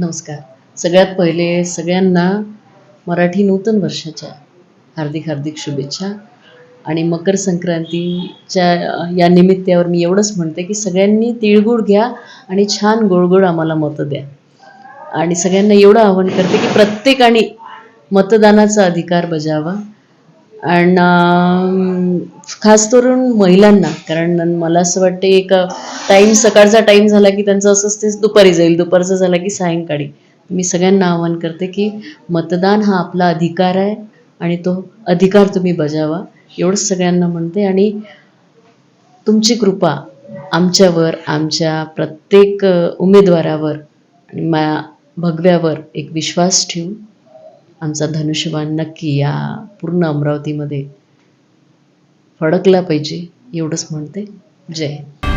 नमस्कार. सगळ्यात पहिले सगळ्यांना मराठी नूतन वर्षाच्या हार्दिक हार्दिक शुभेच्छा आणि मकर संक्रांतीच्या या निमित्तावर मी एवढंच म्हणते की सगळ्यांनी तिळगुळ घ्या आणि छान गोडगोड गोड आम्हाला मतं द्या. आणि सगळ्यांना एवढं आवाहन करते की प्रत्येकाने मतदानाचा अधिकार बजावा. आणि खास करून महिलांना. कारण मला असं वाटते एक टाईम सकाळचा टाईम झाला की त्यांचं असं तेच दुपारी जाईल. दुपारचं झाला की सायंकाळी. मी सगळ्यांना आवाहन करते की मतदान हा आपला अधिकार आहे आणि तो अधिकार तुम्ही बजावा. एवढंच सगळ्यांना म्हणते आणि तुमची कृपा आमच्यावर आमच्या प्रत्येक उमेदवारावर आणि मा भगव्यावर एक विश्वास ठेवून आमचा धनुष्यबाण नक्की या पूर्ण अमरावतीमध्ये फडकला पाहिजे एवढंच म्हणते. जय हिंद.